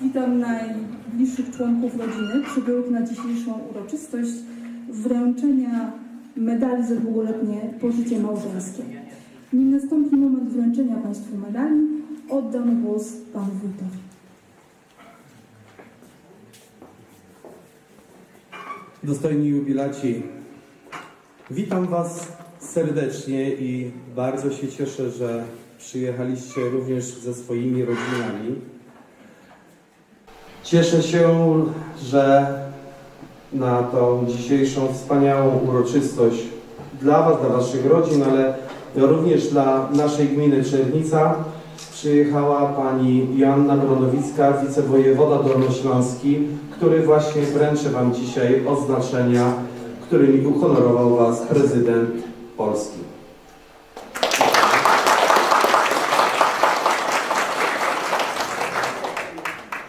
Witam najbliższych członków rodziny przybyłych na dzisiejszą uroczystość wręczenia medali za długoletnie pożycie małżeńskie. Nim nastąpi moment wręczenia Państwu medali, oddam głos Panu Wójtowi. Dostojni jubilaci, witam Was serdecznie i bardzo się cieszę, że przyjechaliście również ze swoimi rodzinami. Cieszę się, że na tą dzisiejszą wspaniałą uroczystość dla Was, dla Waszych rodzin, ale również dla naszej gminy Czernica przyjechała Pani Joanna Bronowicka, wicewojewoda dolnośląski, który właśnie wręczy Wam dzisiaj oznaczenia, którymi uhonorował Was prezydent Polski.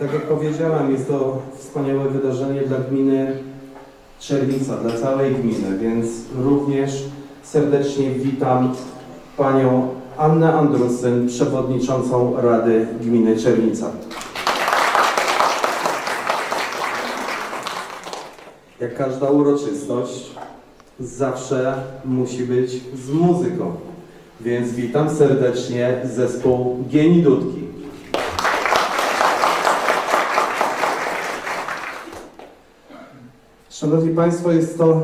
Tak jak powiedziałem, jest to wspaniałe wydarzenie dla gminy Czernica, dla całej gminy, więc również serdecznie witam Panią Annę Andrusyn, przewodniczącą Rady Gminy Czernica. Jak każda uroczystość, zawsze musi być z muzyką. Więc witam serdecznie zespół Gieni Dudki. Szanowni Państwo, jest to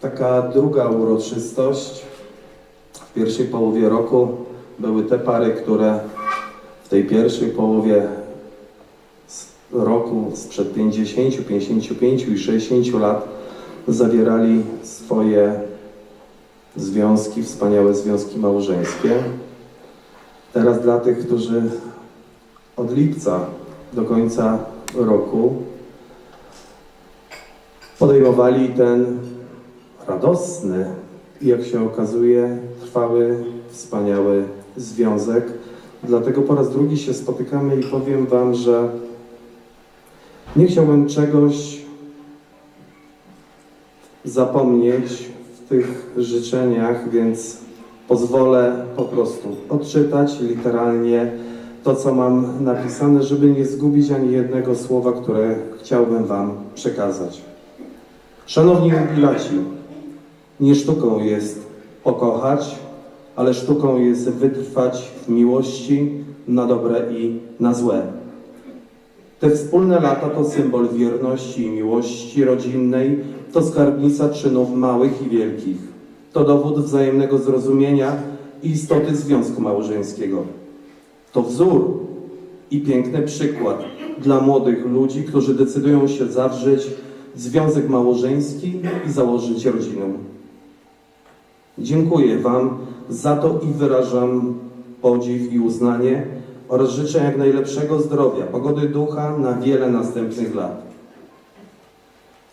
taka druga uroczystość. W pierwszej połowie roku były te pary, które w tej pierwszej połowie roku sprzed 50, 55 i 60 lat zawierali swoje związki, wspaniałe związki małżeńskie. Teraz dla tych, którzy od lipca do końca roku podejmowali ten radosny i jak się okazuje trwały, wspaniały związek. Dlatego po raz drugi się spotykamy i powiem Wam, że nie chciałbym czegoś zapomnieć w tych życzeniach, więc pozwolę po prostu odczytać literalnie to, co mam napisane, żeby nie zgubić ani jednego słowa, które chciałbym Wam przekazać. Szanowni jubilaci, nie sztuką jest pokochać, ale sztuką jest wytrwać w miłości na dobre i na złe. Te wspólne lata to symbol wierności i miłości rodzinnej, to skarbnica czynów małych i wielkich. To dowód wzajemnego zrozumienia i istoty związku małżeńskiego. To wzór i piękny przykład dla młodych ludzi, którzy decydują się zawrzeć związek małżeński i założyć rodzinę. Dziękuję Wam za to i wyrażam podziw i uznanie oraz życzę jak najlepszego zdrowia, pogody ducha na wiele następnych lat.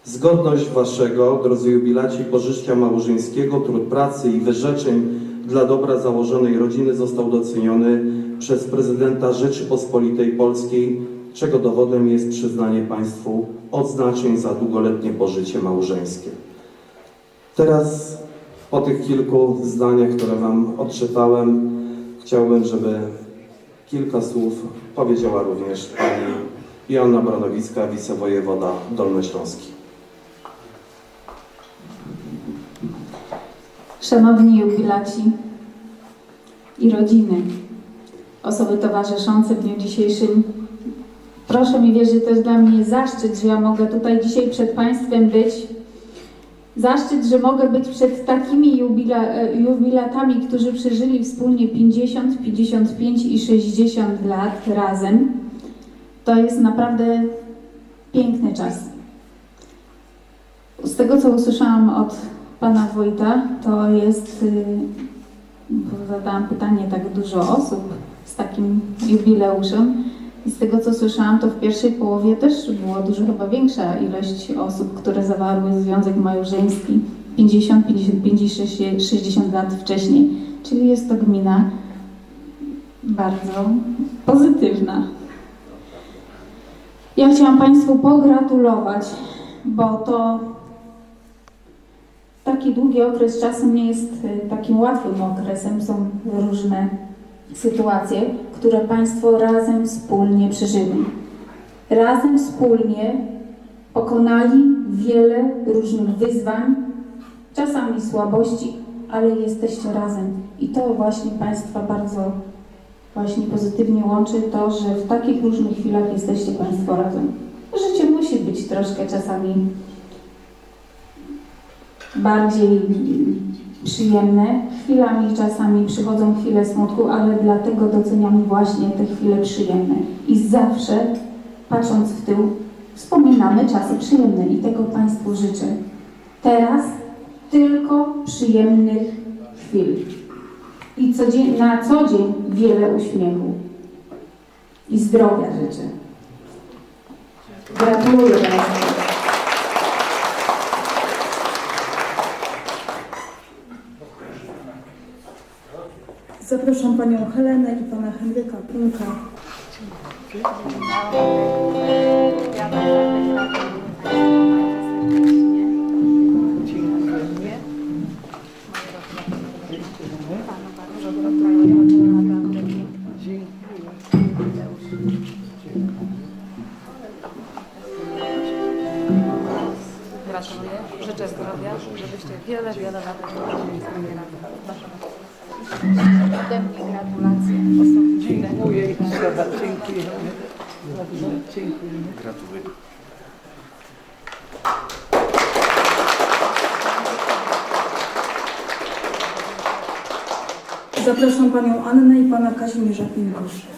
Zgodność Waszego, drodzy jubilaci, pożycia małżeńskiego, trud pracy i wyrzeczeń dla dobra założonej rodziny został doceniony przez prezydenta Rzeczypospolitej Polskiej, czego dowodem jest przyznanie Państwu odznaczeń za długoletnie pożycie małżeńskie. Teraz po tych kilku zdaniach, które Wam odczytałem, chciałbym, żeby kilka słów powiedziała również Pani Joanna Bronowicka, wicewojewoda dolnośląski. Szanowni jubilaci i rodziny, osoby towarzyszące w dniu dzisiejszym, proszę mi wierzyć, to jest dla mnie zaszczyt, że ja mogę tutaj dzisiaj przed Państwem być. Zaszczyt, że mogę być przed takimi jubila, e, jubilatami, którzy przeżyli wspólnie 50, 55 i 60 lat razem. To jest naprawdę piękny czas. Z tego, co usłyszałam od pana wójta, to jest, y, bo zadałam pytanie tak dużo osób z takim jubileuszem i z tego co słyszałam, to w pierwszej połowie też było dużo chyba większa ilość osób, które zawarły związek małżeński 50, 55 i 60 lat wcześniej. Czyli jest to gmina bardzo pozytywna. Ja chciałam Państwu pogratulować, bo to taki długi okres czasem nie jest takim łatwym okresem. Są różne sytuacje, które Państwo razem wspólnie przeżyli. Razem wspólnie pokonali wiele różnych wyzwań, czasami słabości, ale jesteście razem. I to właśnie Państwa bardzo właśnie pozytywnie łączy to, że w takich różnych chwilach jesteście Państwo razem. Życie musi być troszkę czasami bardziej przyjemne. Chwilami czasami przychodzą chwile smutku, ale dlatego doceniamy właśnie te chwile przyjemne. I zawsze, patrząc w tył, wspominamy czasy przyjemne i tego Państwu życzę. Teraz tylko przyjemnych chwil. I na co dzień wiele uśmiechu. I zdrowia życzę. Gratuluję Państwu. Zapraszam Panią Helenę i Pana Henryka Punka. Zapraszam Panią Annę i Pana Kazimierza Pinkosz.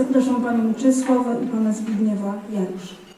Zapraszam Panią Czesławę i Pana Zbigniewa Jarusz.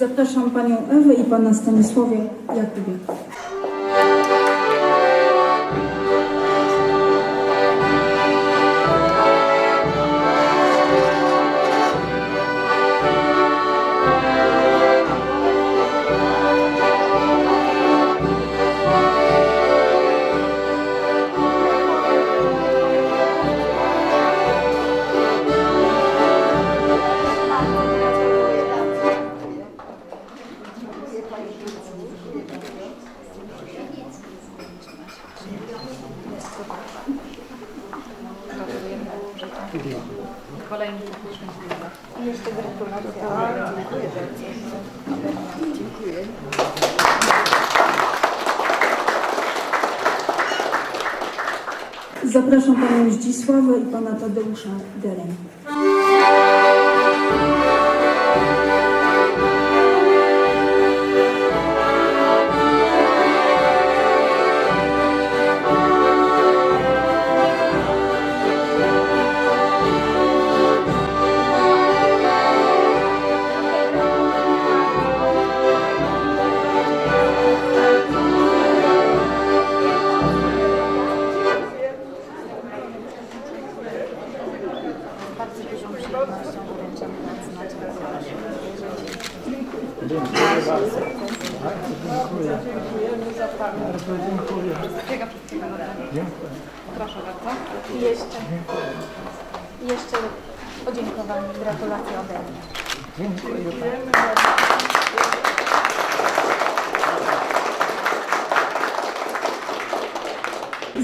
Zapraszam Panią Ewę i Pana Stanisława Jakubiaka. Dziękuję. Zapraszam Panią Zdzisławę i Pana Tadeusza Dereń. Proszę bardzo. I jeszcze, i jeszcze podziękowanie, gratulacje ode mnie. Dziękuję.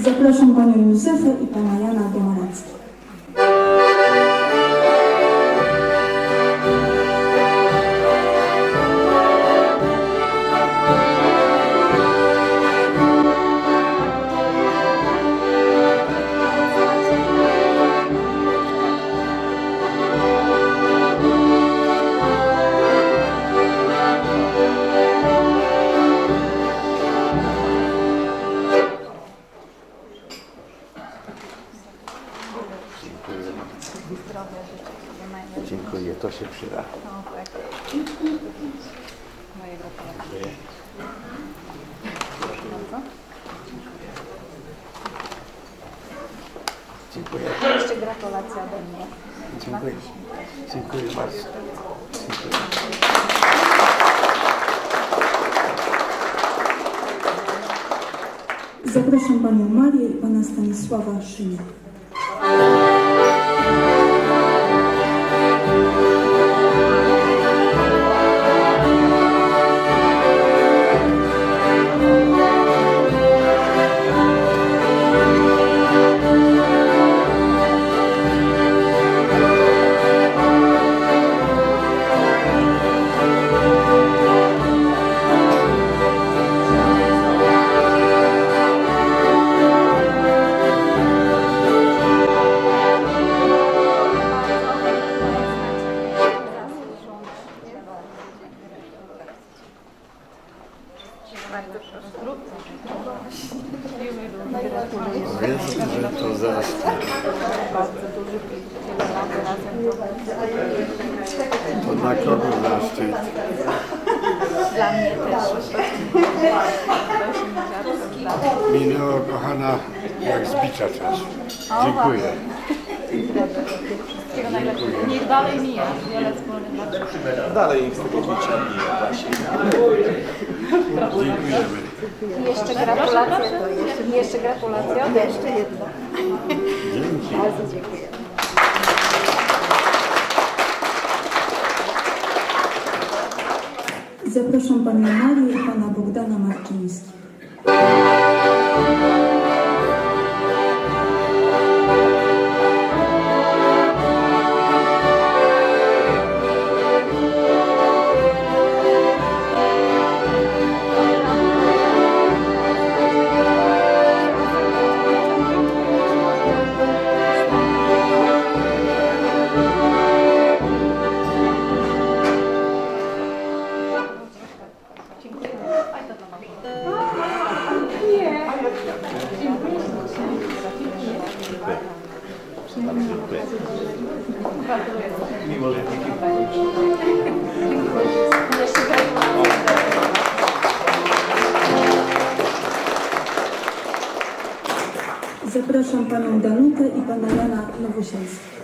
Zapraszam panią Józefę i pana Jana Domaracki. Się przyda. No, tak. Moje gratulacje. Proszę bardzo. Dziękuję. Jeszcze gratulacje ode mnie. Dziękuję. Dziękuję bardzo. Zapraszam panią Marię i pana Stanisława Szynię. Dzięki. Zapraszam panią Marię i pana Bogdana Marczyńskiego. Zapraszam panią Danutę i pana Jana Nowosielskiego.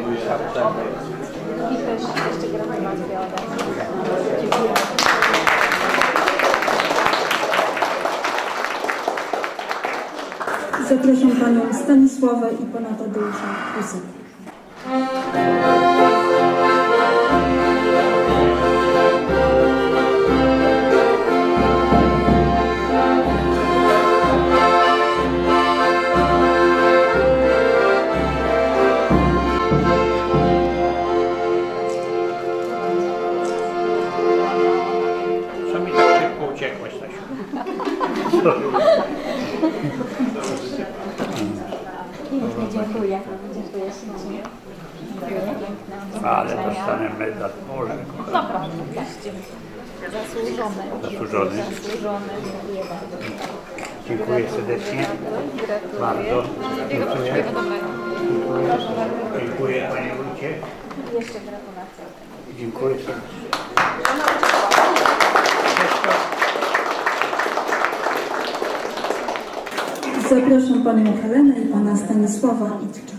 Dusza przerwy. I też jeszcze. Dziękuję. Zapraszam panią Stanisławę i pana Tadeusza Kusek. Tak. Zasłużone. zasłużony. Zasłużone. Dziękuję bardzo. Dziękuję serdecznie. Gratuluję. Bardzo. Wszystkiego, dobrego. Dziękuję Panie Wójcie. Jeszcze gratulacje. Dziękuję serdecznie. Zapraszam panią Helenę i pana Stanisława Itczaka.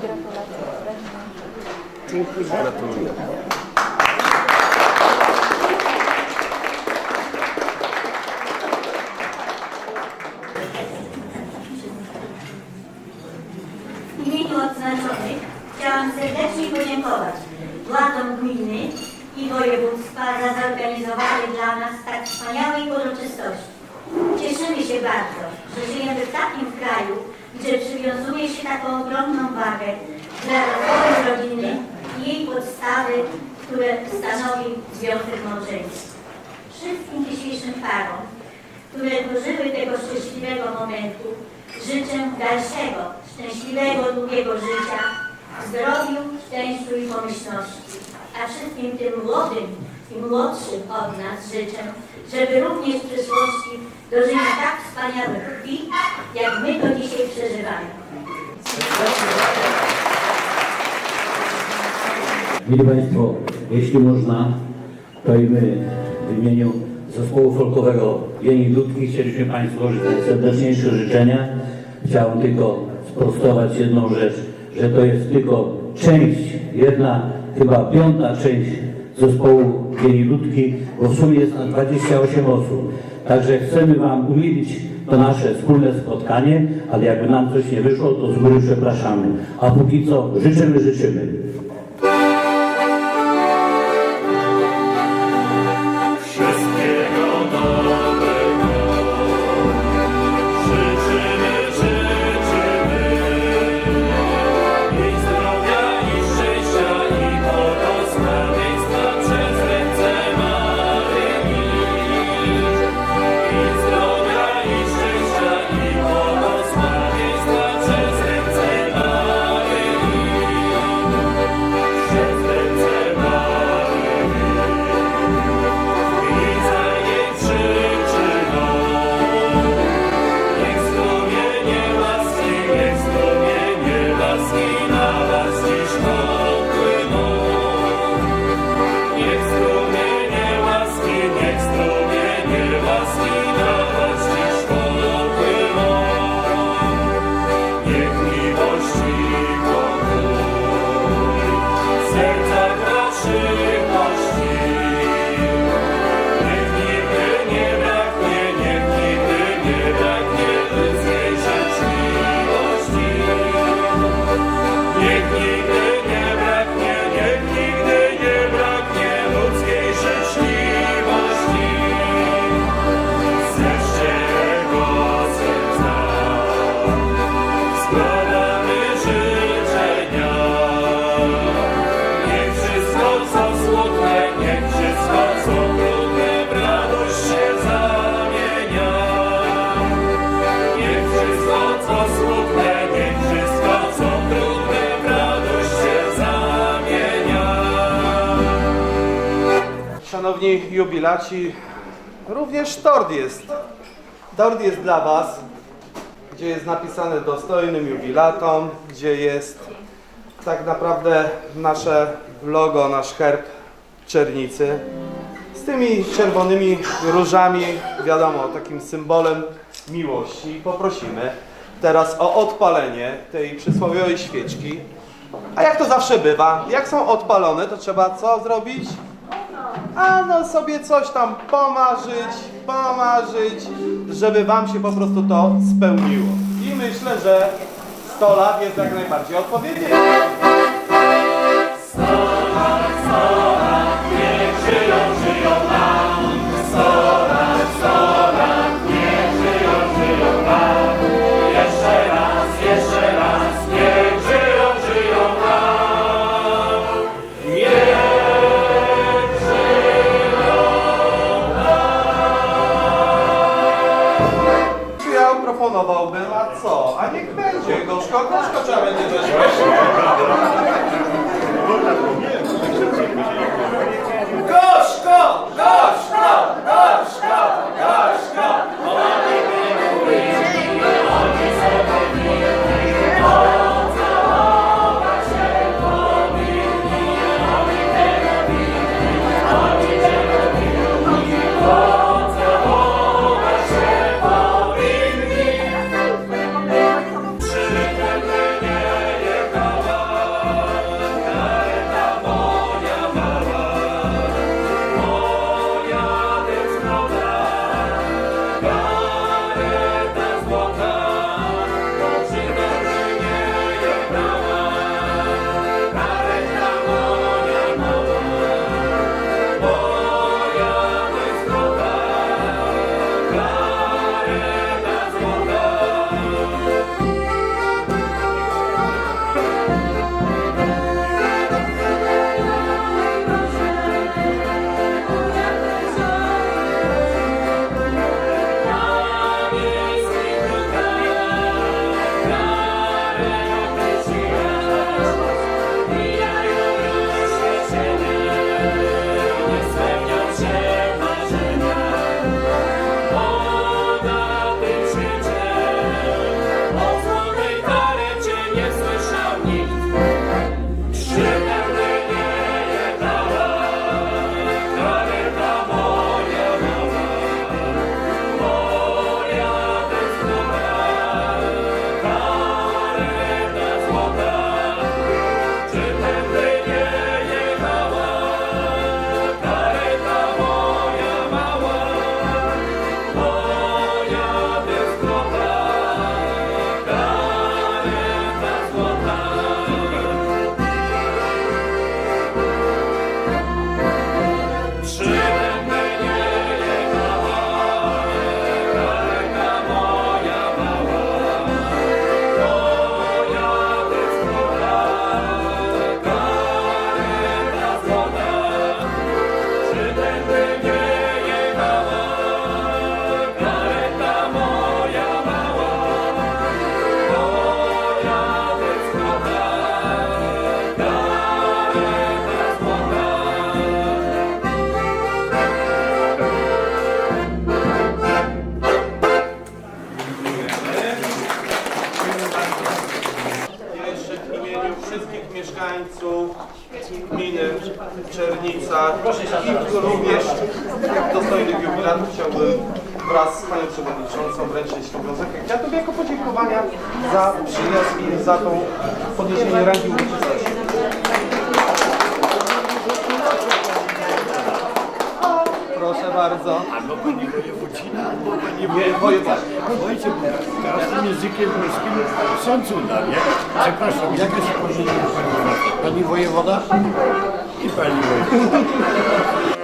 I jeszcze gratulacje. W imieniu odznaczonych chciałam serdecznie podziękować władzom gminy i województwa za zorganizowanie dla nas tak wspaniałej uroczystości. Cieszymy się bardzo, że żyjemy w takim kraju, gdzie przywiązuje się taką ogromną wagę dla rozwoju rodziny i jej podstawy, które stanowi związek małżeński. Wszystkim dzisiejszym parom, które dożyły tego szczęśliwego momentu, życzę dalszego, szczęśliwego, długiego życia, w zdrowiu, szczęściu i pomyślności. A wszystkim tym młodym i młodszym od nas życzę, żeby również w przyszłości dożyli tak wspaniałych chwil, jak my to dzisiaj przeżywamy. Mili Państwo, jeśli można, to i my w imieniu zespołu folkowego Jeni Ludki chcieliśmy Państwu złożyć najserdeczniejsze życzenia. Chciałem tylko sprostować jedną rzecz, że to jest tylko część, jedna, chyba piąta część zespołu Jeni Ludki, bo w sumie jest nas 28 osób. Także chcemy Wam umilić to nasze wspólne spotkanie, ale jakby nam coś nie wyszło, to z góry przepraszamy. A póki co życzymy, życzymy. Również tort jest. Tort jest dla Was, gdzie jest napisane dostojnym jubilatom, gdzie jest tak naprawdę nasze logo, nasz herb Czernicy. Z tymi czerwonymi różami, wiadomo, takim symbolem miłości. Poprosimy teraz o odpalenie tej przysłowiowej świeczki. A jak to zawsze bywa, jak są odpalone, to trzeba co zrobić? A no sobie coś tam pomarzyć, pomarzyć, żeby wam się po prostu to spełniło. I myślę, że 100 lat jest jak najbardziej odpowiednie. Ja Albo pani wojewodzina, albo pani. Słuchajcie, bo teraz tym językiem polskim są cuda, nie? Przepraszam, jak jest pożycie pani wojewoda? Pani wojewoda. I pani wojewoda.